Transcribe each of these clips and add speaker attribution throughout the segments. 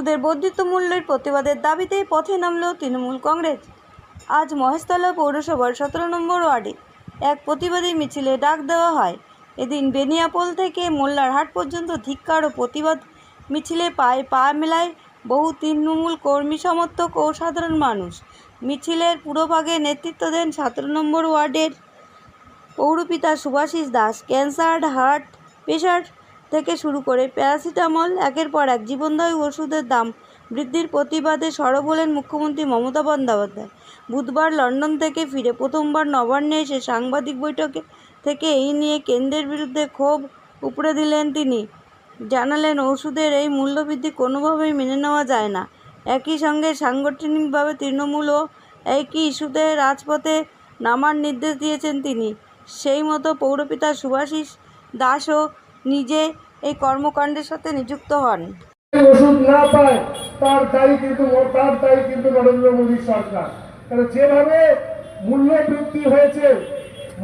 Speaker 1: ওষুধের বর্ধিত মূল্যের প্রতিবাদের দাবিতে পথে নামল তৃণমূল কংগ্রেস। আজ মহেশতলা পৌরসভার সতেরো নম্বর ওয়ার্ডে এক প্রতিবাদী মিছিলে ডাক দেওয়া হয়। এদিন বেনিয়াপোল থেকে মোল্লারহাট পর্যন্ত ধিক্কার ও প্রতিবাদ মিছিলে পায়ে পা মেলায় বহু তৃণমূল কর্মী সমর্থক ও সাধারণ মানুষ। মিছিলের পুরোভাগে নেতৃত্ব দেন সতেরো নম্বর ওয়ার্ডের পৌরপিতা Subhasis Das. Cancer, heart, pressure থেকে শুরু করে প্যারাসিটামল, একের পর এক জীবনদায়ী ওষুধের দাম বৃদ্ধির প্রতিবাদে সরব হলেন মুখ্যমন্ত্রী মমতা বন্দ্যোপাধ্যায়। বুধবার লন্ডন থেকে ফিরে প্রথমবার নবান্নে এসে সাংবাদিক বৈঠকে থেকে এই নিয়ে কেন্দ্রের বিরুদ্ধে ক্ষোভ উপড়ে দিলেন তিনি। জানালেন, ওষুধের এই মূল্যবৃদ্ধি কোনোভাবেই মেনে নেওয়া যায় না। একই সঙ্গে সাংগঠনিকভাবে তৃণমূলও একই ইস্যুতে রাজপথে নামার নির্দেশ দিয়েছেন তিনি। সেই মতো পৌরপিতা সুভাষিস দাসও নিজে এই কর্মকাণ্ডের সাথে নিযুক্ত হন।
Speaker 2: ওষুধ না পায় তার দায়ী কিন্তু তার দায়ী কিন্তু নরেন্দ্র মোদী সরকার। কারণ যেভাবে মূল্য বৃদ্ধি হয়েছে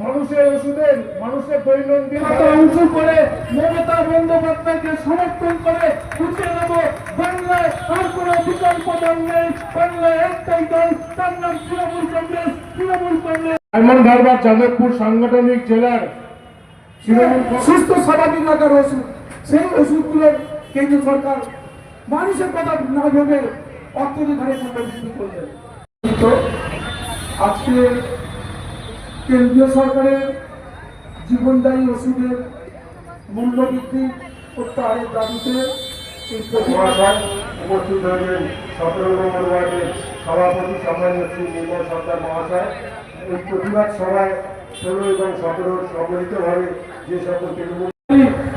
Speaker 2: মানুষের ওষুধের মানুষের দৈনন্দিন উঁচু করে মমতা বন্দ্যোপাধ্যায়কে সমর্থন করে উঠে নেব বাংলায় আর কোনো বিকল্প দল নেই। বাংলায় একটাই দল তার নাম তৃণমূল কংগ্রেস তৃণমূল কংগ্রেস। ডায়মন্ড হারবার যাদবপুর সাংগঠনিক জেলার সুস্থ স্বাভাবিক রাখার ওষুধ। সেই ওষুধগুলো কেন্দ্র সরকার মানুষের কথা না ভেবে অর্থনীতি ধারে করবে। আজকে কেন্দ্রীয় সরকারের জীবনদায়ী ওষুধের মূল্য বৃদ্ধি প্রত্যাহারের দাবিতে উপস্থিত হয়েছেন সতেরো নম্বর ওয়ার্ডের সভাপতি সম্মানীয় শ্রী নির্মল সরকার মহাশয়। এই প্রতিবাদ সভায় ষোলো এবং সতেরো সম্মিলিতভাবে যে সকল তৃণমূল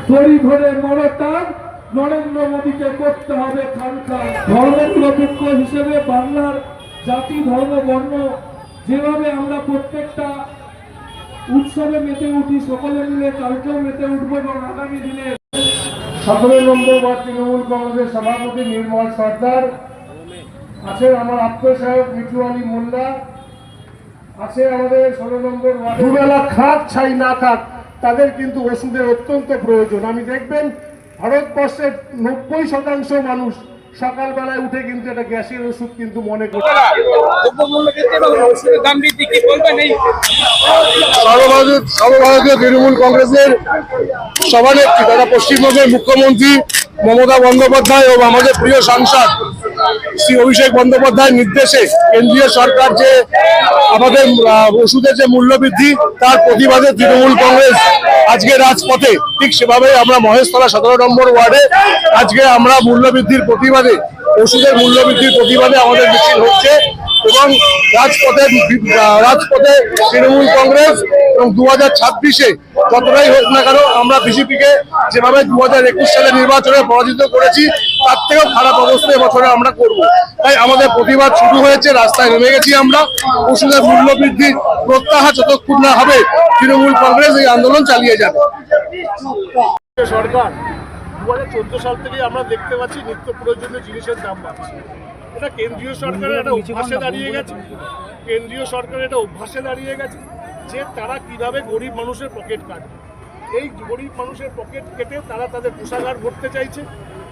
Speaker 2: তরি ধরে মরতাম নরেন্দ্র মোদীকে করতে হবে খানখান ধর্ম নিরপেক্ষ হিসেবে বাংলার জাতি ধর্ম বর্ণ যেভাবে আমরা প্রত্যেকটা উৎসবে মেতে উঠি সকলে মিলে কালকেও মেতে উঠবো এবং আগামী দিনে সতেরো নম্বর তৃণমূল কংগ্রেসের সভাপতি নির্মল সর্দার আছেন আমার আত্মসহায়ক মিঠু আলী মোল্লা। আছে আমাদের ষোলো নম্বর দুবেলা খাক ছাই না খাক তাদের কিন্তু ওষুধের অত্যন্ত প্রয়োজন। আমি দেখবেন, ভারতবর্ষের নব্বই শতাংশ মানুষ সকালবেলায় উঠে কিন্তু একটা গ্যাসের ওষুধ কিন্তু মনে করছে
Speaker 3: এবং
Speaker 4: তৃণমূল কংগ্রেসের সভানেত্রী তথা পশ্চিমবঙ্গের মুখ্যমন্ত্রী মমতা বন্দ্যোপাধ্যায় ও আমাদের প্রিয় সাংসদ শ্রী অভিষেক বন্দ্যোপাধ্যায়ের নির্দেশে কেন্দ্রীয় সরকার যে আমাদের ওষুধের যে মূল্য বৃদ্ধি তার প্রতিবাদে তৃণমূল কংগ্রেস আজকে রাজপথে ঠিক সেভাবে আমরা মহেশতলা সতেরো নম্বর ওয়ার্ডে আজকে আমরা মূল্য বৃদ্ধির প্রতিবাদে ওষুধের মূল্য বৃদ্ধির প্রতিবাদে আমাদের মিছিল হচ্ছে এবং রাজপথে রাজপথে তৃণমূল কংগ্রেস এবং দু হাজার ছাব্বিশে যতটাই হোক না কেন আমরা বিজেপিকে যেভাবে দু হাজার একুশ সালে নির্বাচনে পরাজিত করেছি, তার থেকেও খারাপ অবস্থা এবছরে আমরা করব। তাই আমাদের প্রতিবাদ শুরু হয়েছে, রাস্তায় নেমে গেছি আমরা। ওষুধের মূল্য বৃদ্ধির প্রত্যাহার যতক্ষণ না হবে, তৃণমূল কংগ্রেস এই আন্দোলন চালিয়ে যাবে।
Speaker 2: সরকার, দু হাজার চোদ্দ সাল থেকে আমরা দেখতে পাচ্ছি নিত্য প্রয়োজনীয় জিনিসের দাম বাড়ছে। এটা কেন্দ্রীয় সরকারের একটা অভ্যাসে দাঁড়িয়ে গেছে। কেন্দ্রীয় সরকারের একটা অভ্যাসে দাঁড়িয়ে গেছে যে তারা কীভাবে গরিব মানুষের পকেট কাটবে। এই গরিব মানুষের পকেট কেটে তারা তাদের কোষাগার ভরতে চাইছে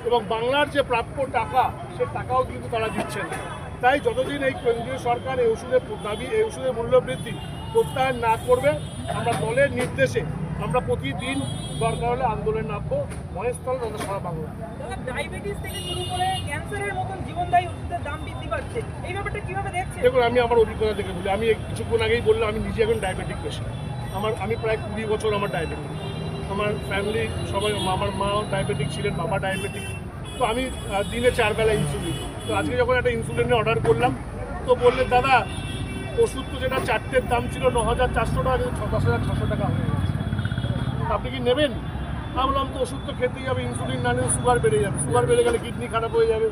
Speaker 2: এবং বাংলার যে প্রাপ্য টাকা, সে টাকাও কিন্তু তারা দিচ্ছে না। তাই যতদিন এই কেন্দ্রীয় সরকার এই ওষুধের দাবি এই ওষুধের মূল্য বৃদ্ধি প্রত্যাহার না করবে আমরা দলের নির্দেশে আমরা প্রতিদিন দরকার হলে আন্দোলনে নামবো। মহেশতল তথা সারা বাংলা
Speaker 3: ডায়াবেটিস থেকে শুরু করে ক্যান্সারের মতন জীবনদায়ী ওষুধের দাম বৃদ্ধি পাচ্ছে। এই ব্যাপারটা কীভাবে দেখছেন?
Speaker 2: দেখুন আমি আমার অভিজ্ঞতা থেকে বলি। আমি কিছুক্ষণ আগেই বললাম আমি নিজে এখন ডায়াবেটিক পেশেন্ট আমার আমি প্রায় কুড়ি বছর আমার ডায়াবেটিক আমার ফ্যামিলি সবাই আমার মা ডায়াবেটিক ছিলেন বাবা ডায়াবেটিক তো আমি দিনে চার বেলা ইনসুলিন তো আজকে যখন একটা ইনসুলিনের অর্ডার করলাম, তো বললেন দাদা, ওষুধ তো যেটা চারটের দাম ছিল ন হাজার চারশো টাকা ছ- দশ হাজার ছশো টাকা হয়ে গেছে। আপনি কি নেবেন? আমি বললাম, তো ওষুধ তো খেতেই হবে ইনসুলিন না নিলে সুগার বেড়ে যাবে। সুগার বেড়ে গেলে কিডনি খারাপ হয়ে যাবে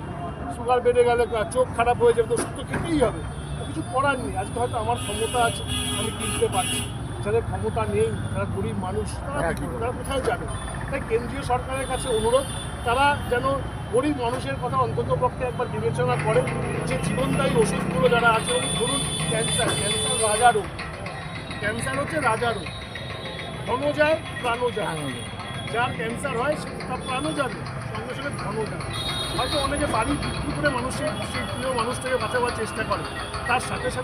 Speaker 2: সুগার বেড়ে গেলে চোখ খারাপ হয়ে যাবে, তো ওষুধ তো খেতেই হবে। কিছু করার নেই। আজকে হয়তো আমার ক্ষমতা আছে, আমি কিনতে পারছি। যাদের ক্ষমতা নেই তারা গরিব মানুষ তারা কোথায় যাবে? তাই কেন্দ্রীয় সরকারের কাছে অনুরোধ তারা যেন গরিব মানুষের কথা অন্তত পক্ষে একবার বিবেচনা করে যে জীবনদায়ী ওষুধগুলো যারা আছে ধরুন ক্যান্সার ক্যান্সার রাজা রোগ। ক্যান্সার হচ্ছে রাজা রোগ। ধনও যায় প্রাণও যায়। যার ক্যান্সার হয় সে তার প্রাণও যাবে সঙ্গে সঙ্গে মানুষের ঘনতা হয়তো অনেকে বাড়ি বিক্রি করে মানুষের সেই প্রিয় মানুষটাকে বাঁচাবার চেষ্টা করে। তার সাথে সাথে